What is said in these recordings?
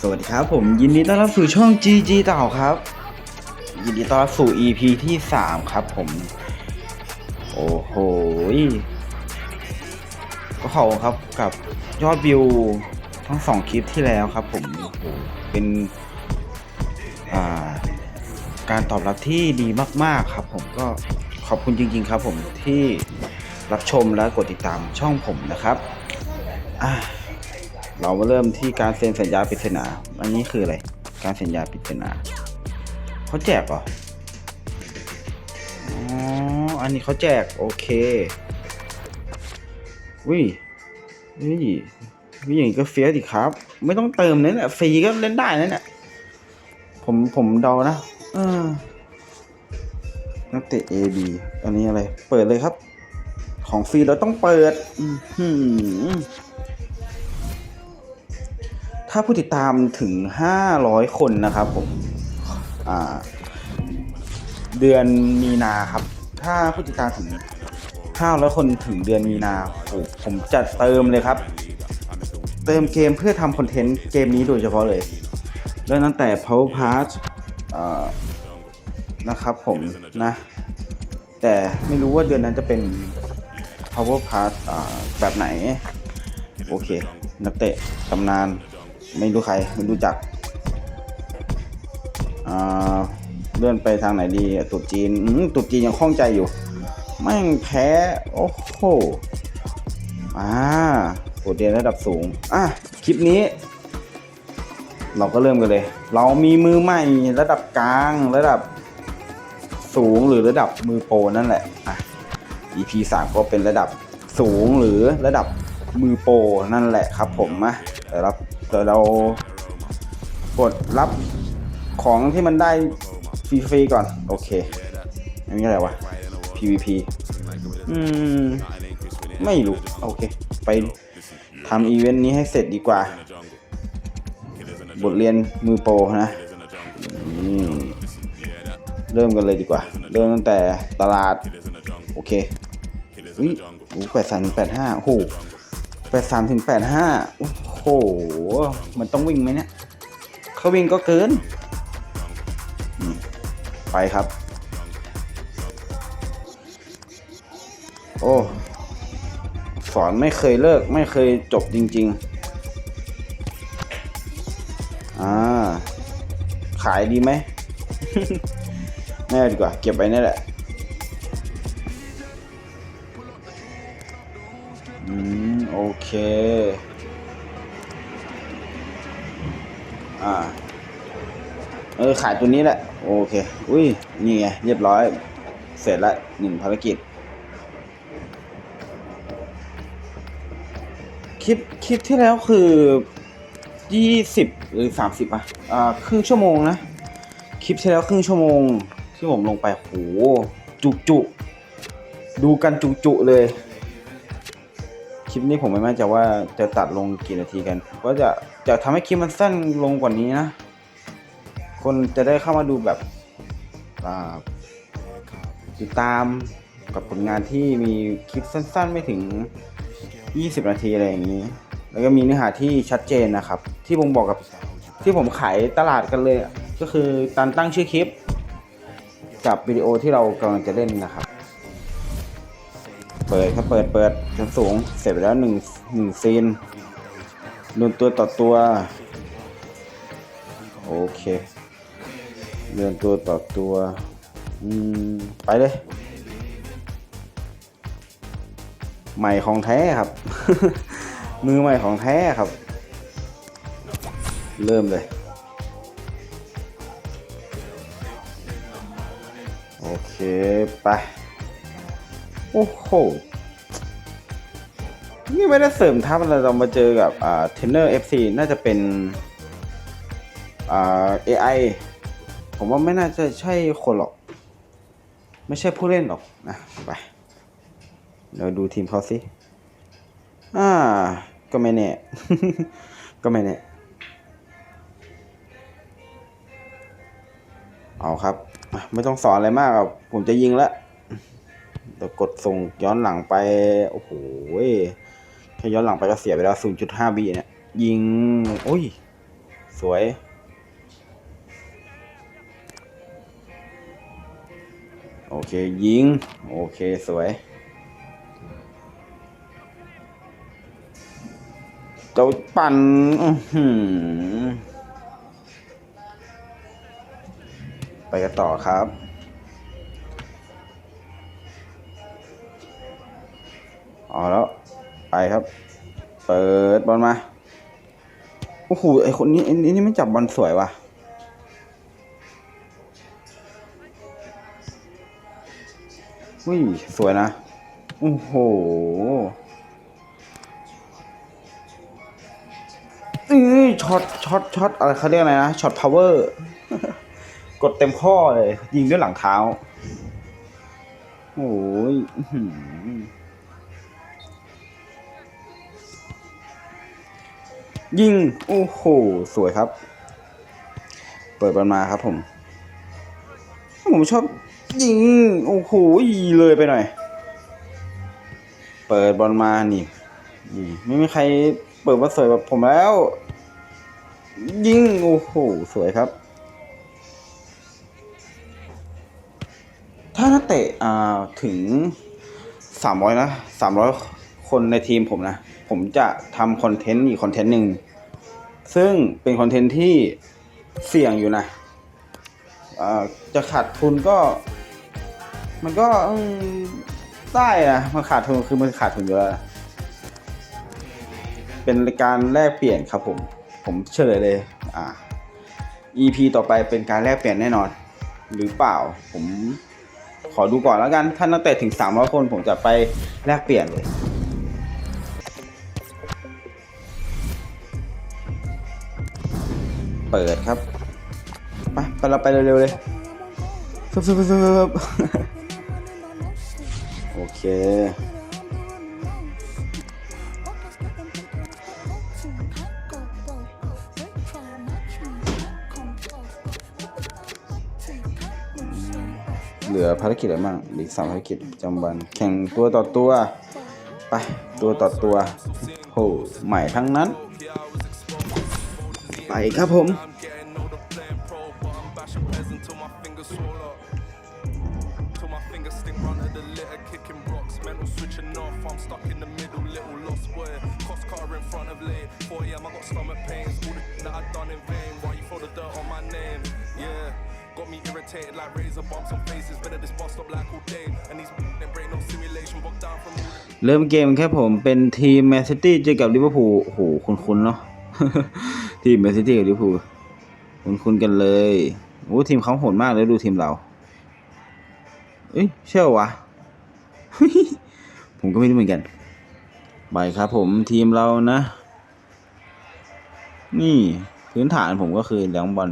สวัสดีครับผมยินดีต้อนรับสู่ช่อง GG เต่าครับ ยินดีต้อนรับสู่ EP ที่ 3 ครับผม โอ้โหก็ขอบคุณครับกับยอดวิวทั้งสองคลิปที่แล้วครับผมโอ้โหเป็นาการตอบรับที่ดีมาก ๆ ครับผมก็ขอบคุณจริง ๆ ครับผมที่รับชมและกดติดตามช่องผมนะครับอ่า เรามาเริ่มที่การเซ็นสัญญาปริศนาอันนี้คืออะไร การเซ็นสัญญาปริศนาเขาแจกเหรอ อ๋อ อันนี้เขาแจก โอเควิวิวิอย่างนี้ก็เฟียสิครับ ไม่ต้องเติมนั่นแหละฟรีก็เล่นได้นั่นแหละผมผมเดานะเออนักเตะ A B อันนี้อะไร เปิดเลยครับ ของฟรีเราต้องเปิด อือหือ ถ้าผู้ติดตามถึง 500 คนนะครับผมเดือนมีนาครับ ถ้าผู้ติดตามถึง 500 คนถึงเดือนมีนาผมจะเติมเลยครับ เติมเกมเพื่อทำคอนเทนต์เกมนี้โดยเฉพาะเลยเริ่มตั้งแต่ Power Pass นะครับผมนะ แต่ไม่รู้ว่าเดือนนั้นจะเป็น Power Pass แบบไหน โอเค นักเตะตำนาน ไม่รู้ใครไม่รู้จักอ่าเลื่อนไปทางไหนดีตุดจีนตุดจีนยังคล่องใจอยู่แม่งแพ้โอ้โหอ่าโดดเรียนระดับสูงอะคลิปนี้ เราก็เริ่มกันเลย เรามีมือใหม่ระดับกลางระดับสูงหรือระดับมือโปรนั่นแหละอะ EP 3ก็เป็นระดับสูงหรือระดับมือโปรนั่นแหละครับผมมาเดี๋ยวเรา เดี๋ยวเรากดรับของที่มันได้ฟรีๆก่อน โอเค อันนี้อะไรวะ PVP อืม ไม่รู้ โอเค ไปทำอีเวนต์นี้ให้เสร็จดีกว่า บทเรียนมือโปรนะอืมเริ่มกันเลยดีกว่า เริ่มตั้งแต่ตลาด โอเคอุ้ยแปดสามถึงแปดห้าโอ้โหแปดสามถึงแปดห้าโอ้โห โห มันต้องวิ่งไหมเนี่ยเขาวิ่งก็เกิน ไปครับ โอ้สอนไม่เคยเลิกไม่เคยจบจริง ๆ อ่า ขายดีไหมไม่ดีกว่า เก็บไว้นี่แหละอืม โอเค อ่า เออ ขายตัวนี้แหละ โอเค อุ้ย นี่ไง เรียบร้อย เสร็จละหนึ่งภารกิจ คลิป คลิปที่แล้วคือยี่สิบหรือสามสิบอะ อ่า ครึ่งชั่วโมงนะ คลิปที่แล้วครึ่งชั่วโมง ที่ผมลงไป โห จุจุดูกันจุจุเลย คลิปนี้ผมไม่แน่ใจว่าจะตัดลงกี่นาทีกัน ก็จะ จะทำให้คลิปมันสั้นลงกว่านี้นะ คนจะได้เข้ามาดูแบบติดตามกับผลงานที่มีคลิปสั้นๆ ไม่ถึง 20 นาทีอะไรอย่างนี้ แล้วก็มีเนื้อหาที่ชัดเจนนะครับ ที่ผมบอกกับที่ผมขายตลาดกันเลย ก็คือการตั้งชื่อคลิป กับวิดีโอที่เรากำลังจะเล่นนะครับ เปิดครับเปิดเปิดจนสูงเสร็จไปแล้วหนึ่งหนึ่งซีน เดินตัวต่อตัว โอเคเดินตัวต่อตัวอืมไปเลย ใหม่ของแท้ครับ มือใหม่ของแท้ครับ เริ่มเลย โอเค ไป โอ้โห นี่ไม่ได้เสริมทัพอะไรเรามาเจอกับอ่าเทรนเนอร์ FC น่าจะเป็นอ่า AI ผมว่าไม่น่าจะใช่คนหรอก ไม่ใช่ผู้เล่นหรอกนะไปเราดูทีมเขาสิอ่า ก็ไม่แน่ ก็ไม่แน่เอาครับ ไม่ต้องสอนอะไรมากครับผมจะยิงแล้วเดี๋ยวกดส่งย้อนหลังไป โอ้โห แค่ย้อนหลังไปก็เสียไปแล้ว 0.5บีเนี่ย ยิงโอ้ย สวย โอเค ยิง โอเค สวย เจ้าปั่นอือหือไปกันต่อครับเอาแล้ว ไปครับ เปิดบอลมา โอ้โห ไอคนนี้ไอ้นี่ไม่จับบอลสวยว่ะ อุ้ย สวยนะ โอ้โหอื้อช็อต ช็อต ช็อต อะไรเขาเรียกอะไรนะ ช็อตพาวเวอร์ กดเต็มข้อเลย ยิงด้วยหลังเท้า โอ้ย ยิง โอ้โห สวยครับ เปิดบอลมาครับผม ผมชอบยิง โอ้โหเลยไปหน่อย เปิดบอลมานี่นี่ไม่มีใครเปิดมาสวยแบบผมแล้ว ยิง โอ้โห สวยครับ ถ้านักเตะอ่ถึงสามร้อยนะสามร้อยคนในทีมผมนะ ผมจะทำคอนเทนต์อีกคอนเทนต์หนึ่งซึ่งเป็นคอนเทนต์ที่เสี่ยงอยู่นะจะขาดทุนก็ มันก็ได้นะมันขาดทุนคือมันขาดทุนอยู่แล้วนะเป็นการแลกเปลี่ยนครับผม ผมเฉลยเลย อ่า EP ต่อไปเป็นการแลกเปลี่ยนแน่นอน หรือเปล่าผมขอดูก่อนแล้วกัน ถ้านักเตะถึง300คนผมจะไปแลกเปลี่ยนเลย เปิดครับไปไปเราไปเร็วๆเลยฟึบฟึบฟึบโอเคเหลือภารกิจอะไรบ้างเหลืออกสามภารกิจประจำวัน แข่งตัวต่อตัว ไป ตัวต่อตัวโหใหม่ทั้งนั้น ไปครับผม Getting older, playing pro, but I'm bashing pairs until my fingers swell up. Till my fingers sting run of the litter, kicking rocks. Mental switching off, I'm stuck in the middle, little lost boy. Cost car in front of lane. 4 a.m. I got stomach pains. All the that I done in vain. Why you throw the dirt on my name? Yeah. Got me irritated like razor bumps on faces. Better this bus stop like all day. And these they break no simulation, bogged down from all the เริ่มเกมแค่ผมเป็นทีมแมนซิตี้เจอกับลิเวอร์พูลโอ้โหคุ้นๆเนาะ ทีมแมนซิตี้กับลิเวอร์พูลคุ้นๆกันเลยโอ้ทีมเขาโหดมากเลยดูทีมเรา เอ้ยเชื่อวะผมก็ไม่รู้เหมือนกัน ไปครับผมทีมเรานะ นี่พื้นฐานผมก็คือเลี้ยงบอล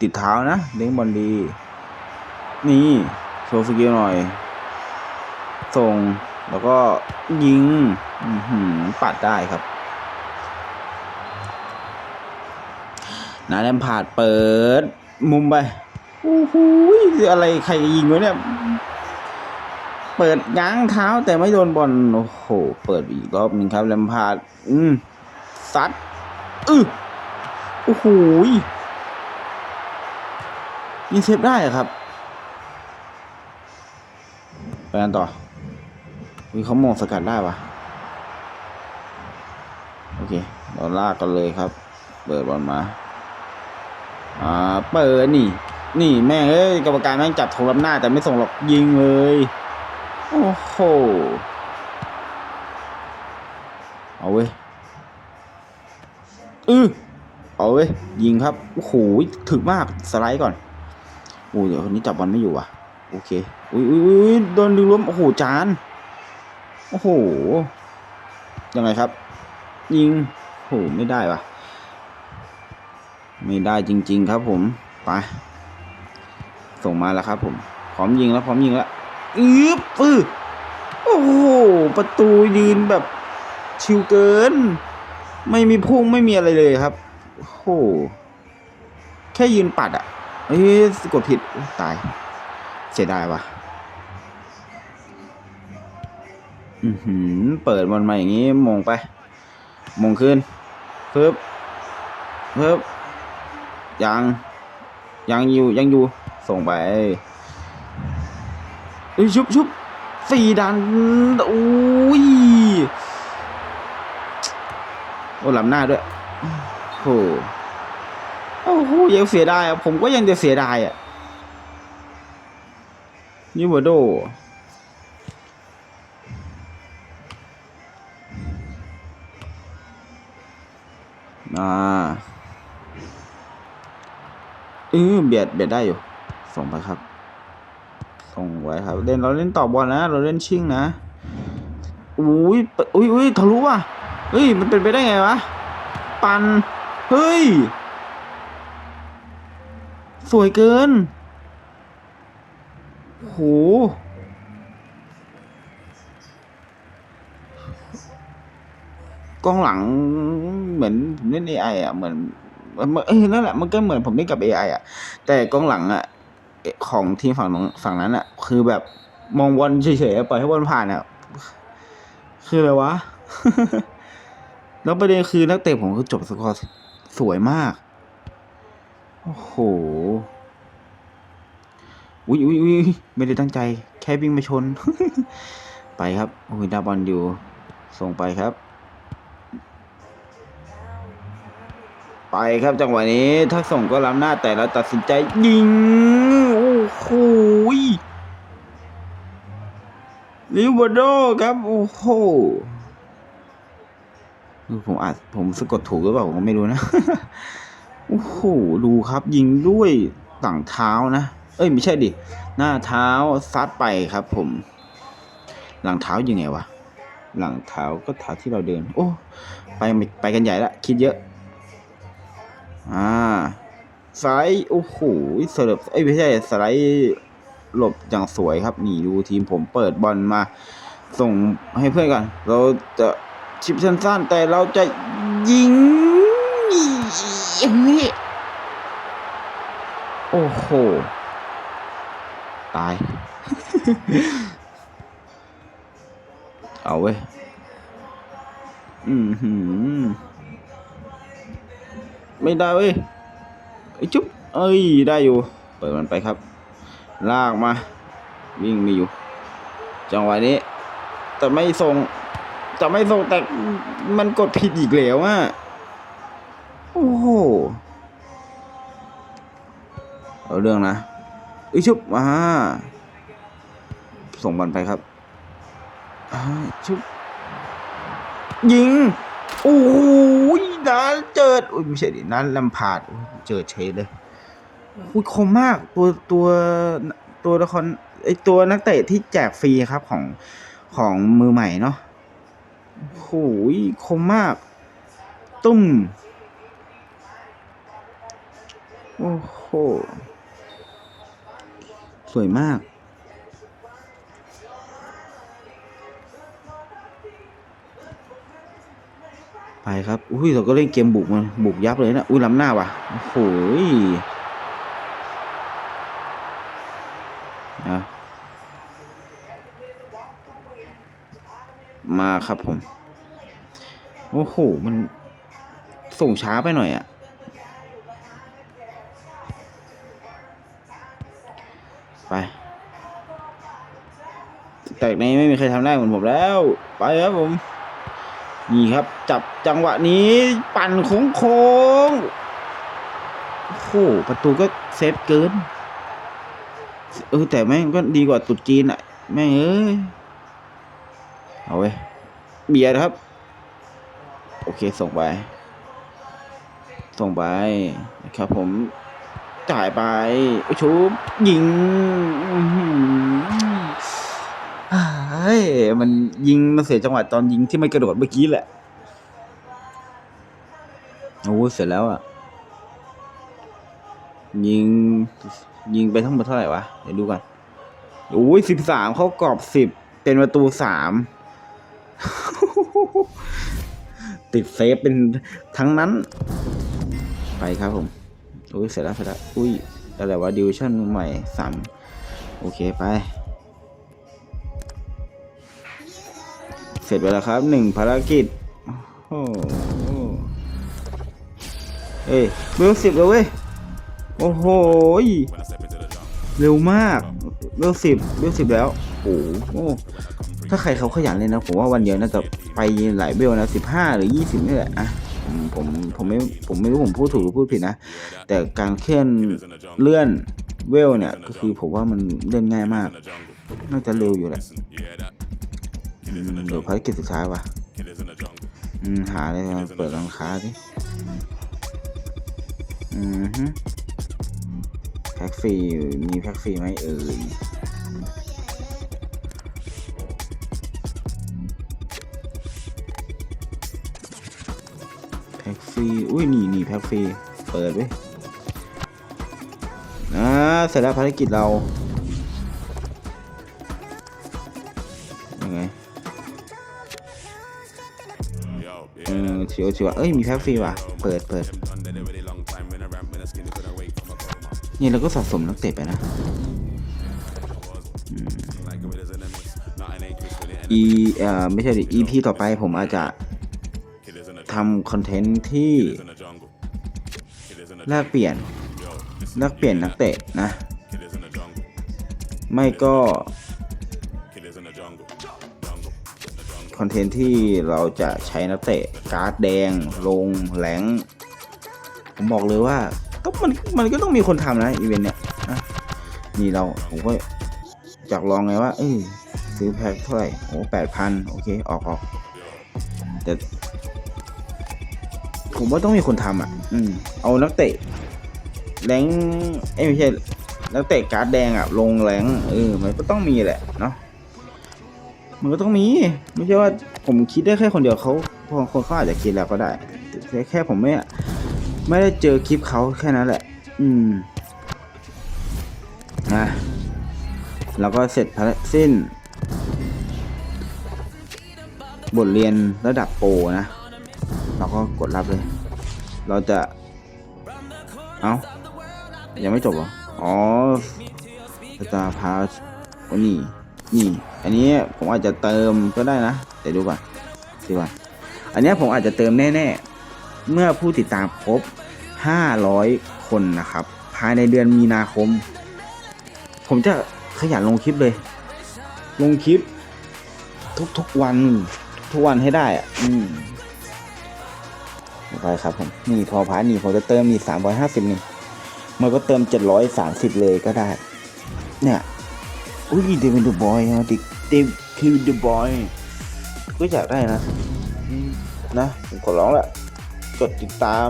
ติดเท้านะเลี้ยงบอลดี นี่โชว์สกิลหน่อย ส่งแล้วก็ยิงปัดได้ครับ นาแลมผาดเปิด มุมไปโอ้โหอะไรใครยิงวะเนี่ย เปิดง้างเท้าแต่ไม่โดนบอลโอ้โห เปิดอีกรอบหนึ่งครับแลมพาดอืมซัดอือโอ้โหยิงเซฟได้ครับไปกันต่อวิเขามองสกัดได้ปะโอเคเราลากกันเลยครับ เปิดบอลมา อ่าเปิดนี่ นี่แม่งเอ้ยกรรมการแม่งจับธงรับหน้า แต่ไม่ส่งหรอกยิงเลย โอ้โหเอาเว้ยอือเอาเว้ยยิงครับโอ้โหถึกมากสไลด์ก่อนโอ้เดี๋ยวคนนี้จับบอลไม่อยู่ว่ะโอเคอุ้ยอุ้ยอุ้ยโดนดึงล้มโอ้โหจานโอ้โหยังไงครับ ยิงโอ้โหไม่ได้ปะ ไม่ได้จริง ๆ ครับผม ไป ส่งมาแล้วครับผม พร้อมยิงแล้วพร้อมยิงแล้วอืบปื้อโอ้โห ประตูยืนแบบชิวเกิน ไม่มีพุ่งไม่มีอะไรเลยครับ โอ้โห แค่ยืนปัดอะเอ้ยกดผิด ตาย เสียดายว่ะอือหือเปิดบอลมาอย่างนี้มงไป มงขึ้นปึ๊บเพิ่ม ยังยังอยู่ยังอยู่ส่งไปยชุบชุบสี่ดันอุ้ยโอ้ลำหน้าด้วยโอ้โหโอ้โหยังเสียดายอะผมก็ยังจะเสียดายอะนี่วอโดอ่าเออเบียดเบียดได้อยู่ ส่งไปครับ ส่งไว้ครับ เล่นเราเล่นต่อบอลนะ เราเล่นชิงนะ อุ้ยอุ้ยอุ้ยทะลุว่ะเฮ้ย มันเป็นไปได้ไงวะ ปัน เฮ้ย สวยเกิน โห กล้องหลังเหมือนเล่น AI อะ เหมือน เอ้ยนั่นแหละมันก็เหมือนผมเล่นกับ AI อะ แต่กองหลังอะของทีมฝั่งนฝั่งนั้นอะ คือแบบมองบอลเฉยๆปล่อยให้บอลผ่านอะ คืออะไรวะ แล้วประเด็นคือนักเตะผมคือจบสกอร์สวยมาก โอ้โหอุ้ยอุ้ยอุ้ยไม่ได้ตั้งใจ แค่วิ่งมาชน ไปครับโอ้ยดาบอลอยู่ ส่งไปครับ ไปครับจังหวะนี้ถ้าส่งก็ล้ำหน้าแต่เราตัดสินใจยิง โอ้โหลิวาโดครับ โอ้โหเออผมอาจผมสะกดถูกหรือเปล่าผมก็ไม่รู้นะ โอ้โห ดูครับ ยิงด้วยต่างเท้านะ เอ้ย ไม่ใช่ดิ หน้าเท้าซัดไปครับ ผม หลังเท้ายังไงวะ หลังเท้าก็เท้าที่เราเดิน โอ้ ไปไปกันใหญ่ละ คิดเยอะ อ่าสไลด์โอ้โหเสิร์ฟเอ้ยไม่ใช่สไลด์หลบอย่างสวยครับ นี่ดูทีมผมเปิดบอลมา ส่งให้เพื่อนก่อน เราจะชิปสั้นๆแต่เราจะยิงเฮ้โอ้โห ตาย เอาเว้ย อือหือ ไม่ได้เว้ยไอจุ๊บเอ้ยได้อยู่ เปิดมันไปครับ ลากมา วิ่งมีอยู่ จังหวะนี้แต่ไม่ส่งจะไม่ส่งแต่มันกดผิดอีกแล้วอะโอ้โหเอาเรื่องนะไอ้ชุบมาส่งบอลไปครับอ่าชุบยิง โอ้ นันเจิดโอ้ยไม่ใช่ดินันลำพาดเจิดเฉยเลยโอ้ยคมมากตัวตัวตัวละครไอตัวนักเตะที่แจกฟรีครับของของมือใหม่เนาะโอยคมมาก ตุ้มโอ้โห สวยมาก ไปครับ อุ้ยเราก็เล่นเกมบุกมันบุกยับเลยนะ อุ้ยล้ำหน้าว่ะ โอ้โหยนะมาครับผม โอ้โห มันส่งช้าไปหน่อยอะไป แต่ในไม่มีใครทำได้เหมือนผมแล้ว ไปครับผม นี่ครับจับจังหวะนี้ปั่นโค้งโค้งโอ้โหประตูก็เซฟเกิน เออแต่แม่งก็ดีกว่าตุดจีนอะ แม่งเอ้ย เอาไว้ยเบียร์ครับ โอเคส่งไป ส่งไปนะครับผมจ่ายไปโอ้ชูยิง มันยิงมันเสียจังหวะตอนยิงที่ไม่กระโดดเมื่อกี้แหละ โอ้เสร็จแล้วอะ ยิง ยิงไปทั้งหมดเท่าไหร่วะ เดี๋ยวดูกันโอ้ยสิบสามเขากรอบสิบเป็นประตูสามติดเซฟเป็นทั้งนั้น ไปครับผมโอ้ยเสร็จแล้วเสร็จแล้วอุ้ยอะไรวะดิวชั่นใหม่สามโอเคไป เสร็จไปแล้วครับหนึ่งภารกิจโอ้โหเอ้ยเวลสิบแล้วเว้ย โอ้โห เร็วมากเวลสิบเวลสิบแล้ว โอ้โห ถ้าใครเขาขยันเลยนะ ผมว่าวันเดียวน่าจะไปหลายเวลนะสิบห้าหรือยี่สิบนี่แหละอะผมผมผมไม่ผมไม่รู้ผมพูดถูกหรือพูดผิดนะ แต่การเคลื่อนเลื่อนเวลเนี่ย ก็คือผมว่ามันเลื่อนง่ายมาก น่าจะเร็วอยู่แหละ อืมเดี๋ยวภารกิจสุดท้ายว่ะอืมหาเลยมาเปิดร้านค้าดิอืมฮึแพ็กฟรีมีแพ็กฟรีไหมเอ่ยแพ็กฟรีอุ้ยนี่นี่แพ็กฟรีเปิดไว้ยอ่าเสร็จแล้วภารกิจเรา ออชิวชิวเอ้ยมีแพ็กฟรีว่ะ เปิดเปิดนี่เราก็สะสมนักเตะไปนะอีเอ่อไม่ใช่ดิ EP ต่อไปผมอาจจะทำคอนเทนต์ที่แลกเปลี่ยนแลกเปลี่ยนนักเตะนะ ไม่ก็ คอนเทนต์ที่เราจะใช้นักเตะการ์ดแดง ลงแหลง ผมบอกเลยว่าต้องมันมันก็ต้องมีคนทำนะอีเวนต์เนี้ยนะนี่เราผมก็อยากลองไงว่า เอ้ยซื้อแพ็คเท่าไหร่โอ้แปดพันโอเค ออกออกแต่ผมว่าต้องมีคนทำอะ อืม เอานักเตะแรงเอ้ไม่ใช่นักเตะการ์ดแดงอะ ลงแรงเออมันก็ต้องมีแหละเนาะ มันก็ต้องมี ไม่ใช่ว่าผมคิดได้แค่คนเดียวเขาบางคนเขาอาจจะคิดแล้วก็ได้แต่แค่ผมไม่ไม่ได้เจอคลิปเขาแค่นั้นแหละ อืมนะแล้วก็เสร็จภารสิ้น บทเรียนระดับโปรนะ เราก็กดรับเลย เราจะ เอายังไม่จบเหรอ อ๋อสตาร์พาสโอนี่ นี่ อันนี้ผมอาจจะเติมก็ได้นะเดี๋ยวดูก่อนดูก่อนอันนี้ผมอาจจะเติมแน่ๆ เมื่อผู้ติดตามครบ 500 คนนะครับ ภายในเดือนมีนาคม ผมจะขยันลงคลิปเลย ลงคลิป ทุกๆวัน ทุกวันให้ได้อะอืมไปครับผมนี่พอพานี่ผมจะเติมนี่350นี่ มันก็เติม730เลยก็ได้ เนี่ย อุ้ยเดวิดเดอะบอยฮะดิเดวิดเดอะบอยก็อยากได้นะ นะผมขอร้องละกดติดตาม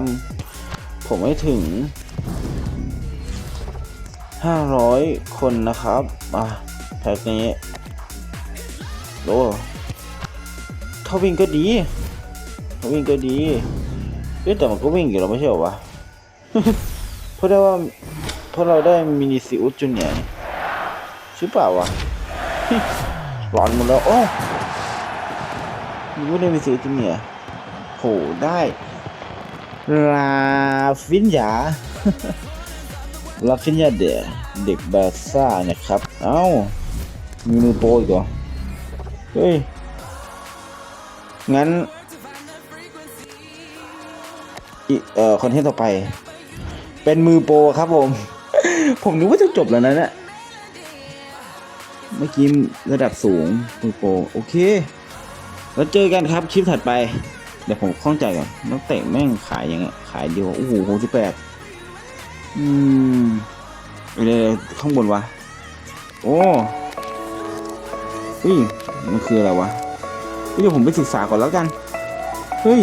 ผมให้ถึง 500 คนนะครับ อะแพ็กนี้โอ้ถ้าวิ่งก็ดีถ้าวิ่งก็ดีเอ๊ะแต่มันก็วิ่งอยู่แล้วไม่ใช่หรอวะเพราะได้ว่าเพราะเราได้มินิซิอุสจูเนีย ใช่เปล่าวะร้อนหมดแล้ว โอ้รู้ได้มีซื้อจริงเนี่ยโหได้ลาฟินยาลาฟินยาเดเด็กบาซ่านะครับ เอ้ามีมือโปรอีกเหรอเฮ้ย งั้นอีเอ่อคอนเทนต์ต่อไป เป็นมือโปรครับผม ผมนึกว่าจะจบแล้วนะเนี่ย เมื่อกี้ระดับสูงมือโปรโอเค แล้วเจอกันครับคลิปถัดไป เดี๋ยวผมข้องใจก่อนนักเตะแม่งขายยังไงขายเดียวโอ้โหหกสิบแปดอืมอะไรข้างบนวะ โอ้เฮ้ยมันคืออะไรวะเดี๋ยวผมไปศึกษาก่อนแล้วกัน เฮ้ย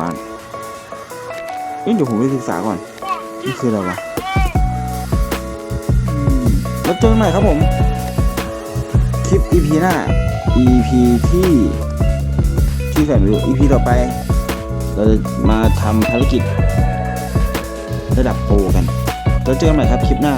ร้านเฮ้ยเดี๋ยวผมไปศึกษาก่อนนี่คืออะไรวะแล้วเจอกันใหม่ครับผม พีหน้า EP ที่ที่ใส่ไม่รู้ EP ต่อไป เราจะมาทำภารกิจ ระดับโปรกัน แล้วเจอกันใหม่ครับคลิปหน้า